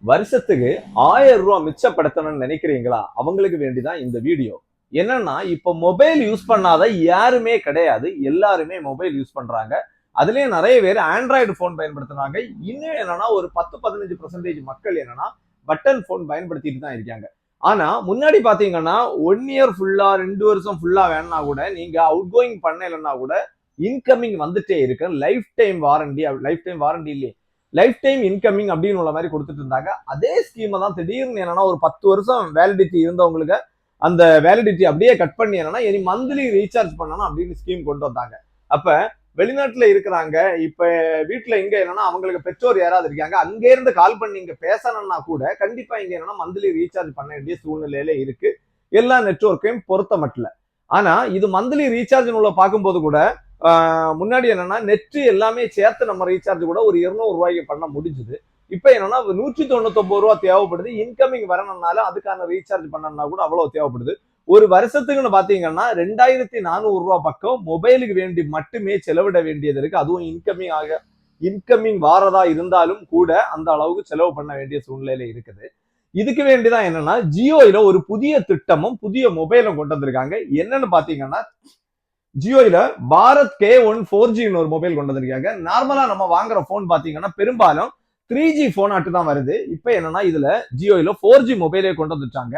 வருஷத்துக்கு ஆயிரம் ரூபா மிச்சப்படுத்தணும்னு நினைக்கிறீங்களா? அவங்களுக்கு வேண்டிதான் இந்த வீடியோ. என்னன்னா இப்ப மொபைல் யூஸ் பண்ணாத யாருமே கிடையாது. எல்லாருமே மொபைல் யூஸ் பண்றாங்க. அதுலயும் நிறைய பேர் ஆண்ட்ராய்டு போன் பயன்படுத்துறாங்க. இன்னும் என்னன்னா ஒரு பத்து பதினஞ்சு பர்சன்டேஜ் மக்கள் என்னன்னா பட்டன் போன் பயன்படுத்திட்டு தான் இருக்காங்க. ஆனா முன்னாடி பாத்தீங்கன்னா ஒன் இயர் ஃபுல்லா ரெண்டு வருஷம் ஃபுல்லா வேணா கூட நீங்க அவுட் கோயிங் பண்ணலைன்னா கூட இன்கமிங் வந்துட்டே இருக்கு. Life time warranty life time warranty இல்லையே. லைஃப் டைம் இன்கமிங் அப்படின்னு உள்ள மாதிரி கொடுத்துட்டு இருந்தாங்க. அதே ஸ்கீமை தான் திடீர்னு என்னன்னா ஒரு பத்து வருஷம் வேலிடிட்டி இருந்தவங்களுக்கு அந்த வேலிடிட்டி அப்படியே கட் பண்ணி என்னன்னா இனி மந்த்லி ரீசார்ஜ் பண்ணணும் அப்படின்னு ஸ்கீம் கொண்டு வந்தாங்க. அப்ப வெளிநாட்டுல இருக்கிறாங்க. இப்ப வீட்டுல இங்க என்னன்னா அவங்களுக்கு பெற்றோர் யாராவது இருக்காங்க அங்க இருந்து கால் பண்ணி இங்க பேசணும்னா கூட கண்டிப்பா இங்க என்னன்னா மந்த்லி ரீசார்ஜ் பண்ண வேண்டிய சூழ்நிலையில இருக்கு. எல்லா நெட்ஒர்க்கையும் பொருத்த மட்டும் ஆனா இது மந்த்லி ரீசார்ஜ் உள்ள பார்க்கும்போது கூட முன்னாடி என்னன்னா நெட்டு எல்லாமே சேர்த்து நம்ம ரீசார்ஜ் கூட ஒரு இருநூறு ரூபாய்க்கு பண்ண முடிஞ்சுது. இப்போ என்னன்னா நூற்றி தொண்ணூத்தொம்பது ரூபா தேவைப்படுது. இன்கமிங் வரணும்னால அதுக்கான ரீசார்ஜ் பண்ணணும்னா கூட அவ்வளவு தேவைப்படுது. ஒரு வருஷத்துக்குன்னு பார்த்தீங்கன்னா ரெண்டாயிரத்தி நானூறு ரூபா பக்கம் மொபைலுக்கு வேண்டி மட்டுமே செலவிட வேண்டியது இருக்கு. அதுவும் இன்கமிங் ஆக இன்கமிங் வாரதா இருந்தாலும் கூட அந்த அளவுக்கு செலவு பண்ண வேண்டிய சூழ்நிலையில இருக்குது. இதுக்கு வேண்டிதான் என்னன்னா ஜியோயில ஒரு புதிய திட்டமும் புதிய மொபைலும் கொண்டு வந்திருக்காங்க. என்னன்னு பாத்தீங்கன்னா ஜியோயில பாரத் கே ஒன் ஃபோர் ஜின்னு ஒரு மொபைல் கொண்டு வந்திருக்காங்க. நார்மலா நம்ம வாங்குற போன் பாத்தீங்கன்னா பெரும்பாலும் த்ரீ ஜி போன் ஆட்டு தான் வருது. இப்போ என்னன்னா இதுல ஜியோயில ஃபோர் ஜி மொபைலே கொண்டு வந்துட்டாங்க.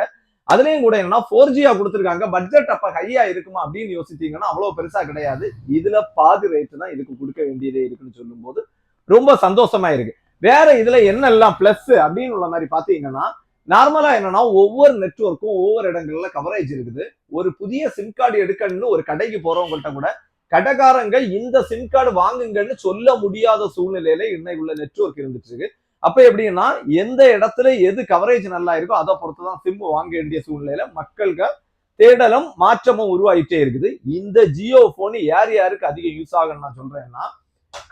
அதுலயும் கூட என்னன்னா ஃபோர் ஜியா கொடுத்துருக்காங்க. பட்ஜெட் அப்ப ஹையா இருக்குமா அப்படின்னு யோசிச்சீங்கன்னா அவ்வளவு பெருசா கிடையாது. இதுல பாதி ரேட்டு தான் இதுக்கு கொடுக்க வேண்டியதே இருக்குன்னு சொல்லும்போது ரொம்ப சந்தோஷமா இருக்கு. வேற இதுல என்னெல்லாம் பிளஸ் அப்படின்னு உள்ள மாதிரி பாத்தீங்கன்னா நார்மலா என்னன்னா ஒவ்வொரு நெட்ஒர்க்கும் ஒவ்வொரு இடங்கள்ல கவரேஜ் இருக்குது. ஒரு புதிய சிம் கார்டு எடுக்கணும்னு ஒரு கடைக்கு போறவங்கள்ட்ட கூட கடைக்காரங்க இந்த சிம் கார்டு வாங்குங்கன்னு சொல்ல முடியாத சூழ்நிலையில இன்னைக்கு உள்ள நெட்ஒர்க் இருந்துட்டு இருக்கு அப்ப எப்படின்னா எந்த இடத்துல எது கவரேஜ் நல்லா இருக்கோ அதை பொறுத்து தான் சிம் வாங்க வேண்டிய சூழ்நிலையில மக்களுக்கு தேடலும் மாற்றமும் உருவாகிட்டே இருக்குது. இந்த ஜியோ போன் யார் யாருக்கு அதிக யூஸ் ஆகும்னு நான் சொல்றேன்னா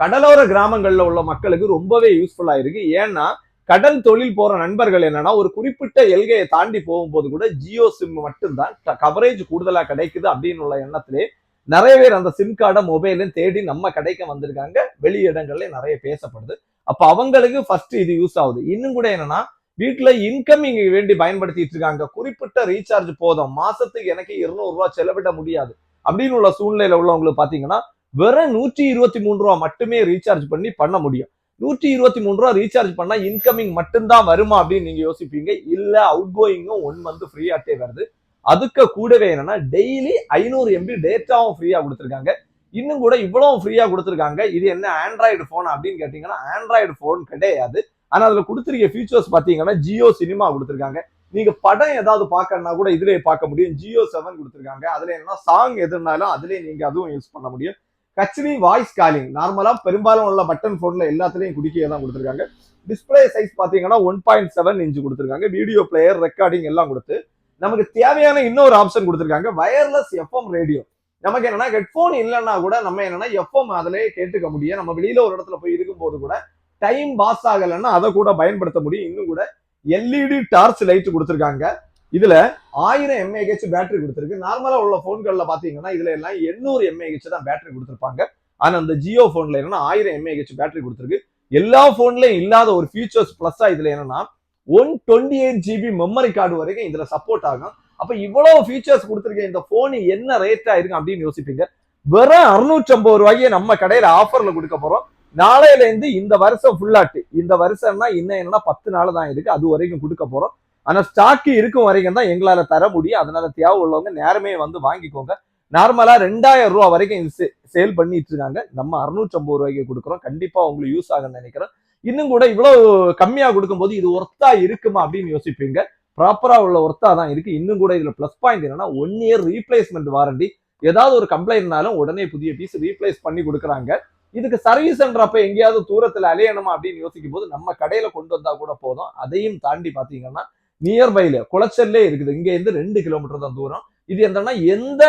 கடலோர கிராமங்கள்ல உள்ள மக்களுக்கு ரொம்பவே யூஸ்ஃபுல்லா இருக்கு. ஏன்னா கடல் தொழில் போற நண்பர்கள் என்னன்னா ஒரு குறிப்பிட்ட எல்கையை தாண்டி போகும்போது கூட ஜியோ சிம் மட்டும்தான் கவரேஜ் கூடுதலா கிடைக்குது அப்படின்னு உள்ள எண்ணத்திலே நிறைய பேர் அந்த சிம் கார்டை மொபைலும் தேடி நம்ம கடைக்கு வந்திருக்காங்க. வெளி இடங்கள்ல நிறைய பேசப்படுது. அப்ப அவங்களுக்கு ஃபர்ஸ்ட் இது யூஸ் ஆகுது. இன்னும் கூட என்னன்னா வீட்டுல இன்கமிங் வேண்டி பயன்படுத்திட்டு இருக்காங்க. குறிப்பிட்ட ரீசார்ஜ் போதும். மாசத்துக்கு எனக்கு இருநூறு ரூபாய் செலவிட முடியாது. அப்படின்னு உள்ள சூழ்நிலையில உள்ளவங்களுக்கு பாத்தீங்கன்னா வெறும் நூற்றி இருபத்தி மூணு ரூபா மட்டுமே ரீசார்ஜ் பண்ணி பண்ண முடியும். நூற்றி இருபத்தி மூணு ரூபா ரீசார்ஜ் பண்ணா இன்கமிங் மட்டும்தான் வருமா அப்படின்னு நீங்க யோசிப்பீங்க. இல்ல அவுட் கோயிங்கும் ஒன் மந்த் ஃப்ரீயாட்டே வருது. அதுக்கு கூடவே என்னன்னா டெய்லி ஐநூறு எம்பி டேட்டாவும் ஃப்ரீயா கொடுத்துருக்காங்க. இன்னும் கூட இவ்வளவு ஃப்ரீயா கொடுத்துருக்காங்க. இது என்ன ஆண்ட்ராய்டு போன் அப்படின்னு கேட்டீங்கன்னா ஆண்ட்ராய்டு போன் கிடையாது. ஆனா அதுல கொடுத்துருக்க ஃபீச்சர்ஸ் பாத்தீங்கன்னா ஜியோ சினிமா கொடுத்துருக்காங்க. நீங்க படம் ஏதாவது பார்க்கணும்னா கூட இதுலயே பார்க்க முடியும். ஜியோ செவன் கொடுத்துருக்காங்க. அதுல என்ன சாங் எதுனாலும் அதுலயே நீங்க அதுவும் யூஸ் பண்ண முடியும். கச்சினி வாய்ஸ் காலிங் நார்மலா பெரும்பாலும் உள்ள பட்டன் போன்ல எல்லாத்துலயும் குடிக்கையை தான் கொடுத்துருக்காங்க. டிஸ்பிளே சைஸ் பாத்தீங்கன்னா ஒன் பாயிண்ட் செவன் இன்ச் கொடுத்துருக்காங்க. வீடியோ பிளேயர் ரெக்கார்டிங் எல்லாம் கொடுத்து நமக்கு தேவையான இன்னொரு ஆப்ஷன் கொடுத்துருக்காங்க. வயர்லெஸ் எஃப்எம் ரேடியோ நமக்கு என்னன்னா ஹெட்ஃபோன் இல்லைன்னா கூட நம்ம என்னன்னா எஃப்எம் அதிலே கேட்டுக்க முடியும். நம்ம வெளியில ஒரு இடத்துல போய் இருக்கும்போது கூட டைம் பாஸ் ஆகலைன்னா அதை கூட பயன்படுத்த முடியும். இன்னும் கூட எல்இடி டார்ச் லைட் கொடுத்துருக்காங்க. இதுல ஆயிரம் எம்ஏஹெச் பேட்டரி கொடுத்துருக்கு. நார்மலா உள்ள போன்கள்ல பாத்தீங்கன்னா இதுல எல்லாம் எண்ணூறு எம்ஏஹெச் தான் பேட்டரி கொடுத்துருப்பாங்க. ஆனா அந்த ஜியோ போன்ல என்னன்னா ஆயிரம் எம்ஏஹெச் பேட்டரி கொடுத்துருக்கு. எல்லா போன்லயும் இல்லாத ஒரு ஃபீச்சர்ஸ் பிளஸ்ஸா இதுல என்னன்னா one twenty eight GB memory card வரைக்கும் இதுல சப்போர்ட் ஆகும். அப்ப இவ்வளவு ஃபீச்சர்ஸ் கொடுத்துருக்க இந்த போன் என்ன ரேட் இருக்கும் அப்படின்னு யோசிப்பீங்க. வெறும் அறுநூற்றி ஐம்பது ரூபாயை நம்ம கடையில ஆஃபர்ல கொடுக்க போறோம். நாளையில இருந்து இந்த வருஷம் ஃபுல்லாட்டு இந்த வருஷம்னா இன்னும் என்னன்னா பத்து நாள் தான் இருக்கு. அது வரைக்கும் கொடுக்க போறோம். ஆனால் ஸ்டாக்கு இருக்கும் வரைக்கும் தான் எங்களால் தர முடியும். அதனால தேவை உள்ளவங்க நேரமே வந்து வாங்கிக்கோங்க. நார்மலாக ரெண்டாயிரம் ரூபா வரைக்கும் இது சேல் பண்ணிட்டு இருக்காங்க. நம்ம அறுநூற்றம்பது ரூபாய்க்கு கொடுக்குறோம். கண்டிப்பாக உங்களுக்கு யூஸ் ஆகும்னு நினைக்கிறேன். இன்னும் கூட இவ்வளோ கம்மியாக கொடுக்கும்போது இது ஒர்த்தா இருக்குமா அப்படின்னு யோசிப்பீங்க. ப்ராப்பராக உள்ள ஒர்த்தா தான் இருக்கு. இன்னும் கூட இதில் ப்ளஸ் பாயிண்ட் என்னன்னா ஒன் இயர் ரீப்ளேஸ்மெண்ட் வாரண்டி ஏதாவது ஒரு கம்ப்ளைண்ட்னாலும் உடனே புதிய பீஸ் ரீப்ளேஸ் பண்ணி கொடுக்குறாங்க. இதுக்கு சர்வீஸ்ன்றப்ப எங்கேயாவது தூரத்தில் அலையணுமா அப்படின்னு யோசிக்கும் போது நம்ம கடையில் கொண்டு வந்தால் கூட போதும். அதையும் தாண்டி பார்த்தீங்கன்னா நியர்பைல குளச்சல்லே இருக்குது. இங்க இருந்து ரெண்டு கிலோமீட்டர் தான் தூரம். இது என்னன்னா எந்த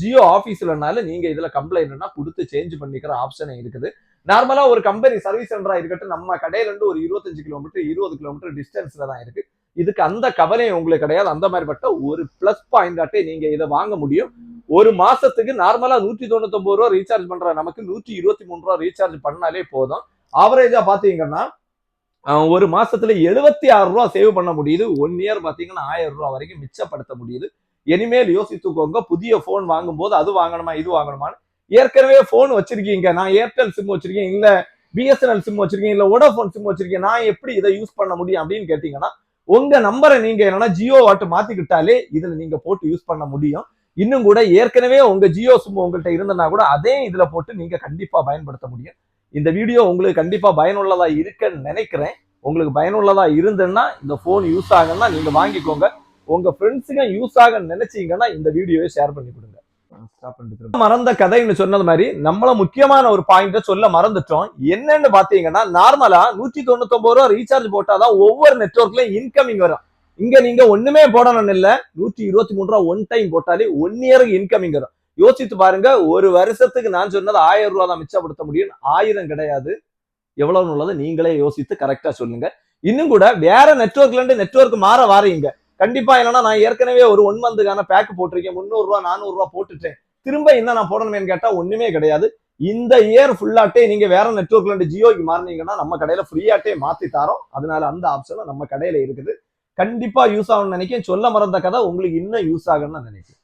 ஜியோ ஆஃபீஸ்லனாலும் நீங்க இதுல கம்ப்ளைண்ட்னா கொடுத்து சேஞ்ச் பண்ணிக்கிற ஆப்ஷனே இருக்குது. நார்மலா ஒரு கம்பெனி சர்வீஸ் சென்டரா இருக்கட்டும் நம்ம கடையில இருந்து ஒரு இருபத்தஞ்சு கிலோமீட்டர் இருபது கிலோமீட்டர் டிஸ்டன்ஸ்ல தான் இருக்கு. இதுக்கு அந்த கவலையும் உங்களுக்கு கிடையாது. அந்த மாதிரிப்பட்ட ஒரு பிளஸ் பாயிண்டாட்டே நீங்க இதை வாங்க முடியும். ஒரு மாசத்துக்கு நார்மலா நூத்தி தொண்ணூத்தி ரூபா ரீசார்ஜ் பண்ற நமக்கு நூத்தி இருபத்தி மூணு ரூபா ரீசார்ஜ் பண்ணாலே போதும். ஆவரேஜா பாத்தீங்கன்னா ஒரு மாசத்துல எழுபத்தி ஆறு ரூபா சேவ் பண்ண முடியுது. ஒன் இயர் பாத்தீங்கன்னா ஆயிரம் ரூபா வரைக்கும் மிச்சப்படுத்த முடியுது. இனிமேல் யோசித்துக்கோங்க புதிய போன் வாங்கும்போது அது வாங்கணுமா இது வாங்கணுமான்னு. ஏற்கனவே போன் வச்சிருக்கீங்க. நான் ஏர்டெல் சிம் வச்சிருக்கேன். இல்ல பிஎஸ்என்எல் சிம் வச்சிருக்கேன். இல்ல ஓடோபோன் சிம் வச்சிருக்கேன். நான் எப்படி இதை யூஸ் பண்ண முடியும் அப்படின்னு கேட்டீங்கன்னா உங்க நம்பரை நீங்க என்னன்னா ஜியோ வாட்டு மாத்திக்கிட்டாலே இதுல நீங்க போட்டு யூஸ் பண்ண முடியும். இன்னும் கூட ஏற்கனவே உங்க ஜியோ சிம் உங்கள்கிட்ட இருந்தனா கூட அதே இதுல போட்டு நீங்க கண்டிப்பா பயன்படுத்த முடியும். இந்த வீடியோ உங்களுக்கு கண்டிப்பா பயனுள்ளதா இருக்குன்னு நினைக்கிறேன். உங்களுக்கு பயனுள்ளதா இருந்ததுன்னா இந்த போன் யூஸ் ஆகுன்னா நீங்க வாங்கிக்கோங்க. உங்க ஃப்ரெண்ட்ஸுங்க யூஸ் ஆக நினைச்சீங்கன்னா இந்த வீடியோவை ஷேர் பண்ணி கொடுங்க. மறந்த கதைன்னு சொன்னது மாதிரி நம்மள முக்கியமான ஒரு பாயிண்ட சொல்ல மறந்துட்டோம். என்னன்னு பாத்தீங்கன்னா நார்மலா நூத்தி தொண்ணூத்தி ரூபா ரீசார்ஜ் போட்டாதான் ஒவ்வொரு நெட்ஒர்க்லயும் இன்கமிங் வரும். இங்க நீங்க ஒண்ணுமே போடணும் இல்ல நூத்தி இருபத்தி மூணு ரூபா ஒன் டைம் போட்டாலே ஒன் இயருக்கு இன்கமிங் வரும். யோசித்து பாருங்க ஒரு வருஷத்துக்கு நான் சொன்னது ஆயிரம் ரூபா தான் மிச்சப்படுத்த முடியும் ஆயிரம் கிடையாது. எவ்வளவுன்னு உள்ளது நீங்களே யோசித்து கரெக்டா சொல்லுங்க. இன்னும் கூட வேற நெட்ஒர்க்ல இருந்து நெட்ஒர்க் மாற வாரீங்க. கண்டிப்பா என்னன்னா நான் ஏற்கனவே ஒரு ஒன் மந்த்துக்கான பேக் போட்டிருக்கேன். முந்நூறு ரூபா நானூறு ரூபா போட்டுட்டேன். திரும்ப என்ன நான் போடணுமேன்னு கேட்டா ஒண்ணுமே கிடையாது. இந்த இயர் ஃபுல்லாட்டே நீங்க வேற நெட்ஒர்க்ல இருந்து ஜியோக்கு மாறினீங்கன்னா நம்ம கடையில ஃப்ரீயாட்டே மாத்தி தரோம். அதனால அந்த ஆப்ஷனும் நம்ம கடையில இருக்குது. கண்டிப்பா யூஸ் ஆகும்னு நினைக்கிறேன். சொல்ல மறந்த கதை உங்களுக்கு இன்னும் யூஸ் ஆகும்னு நினைக்கிறேன்.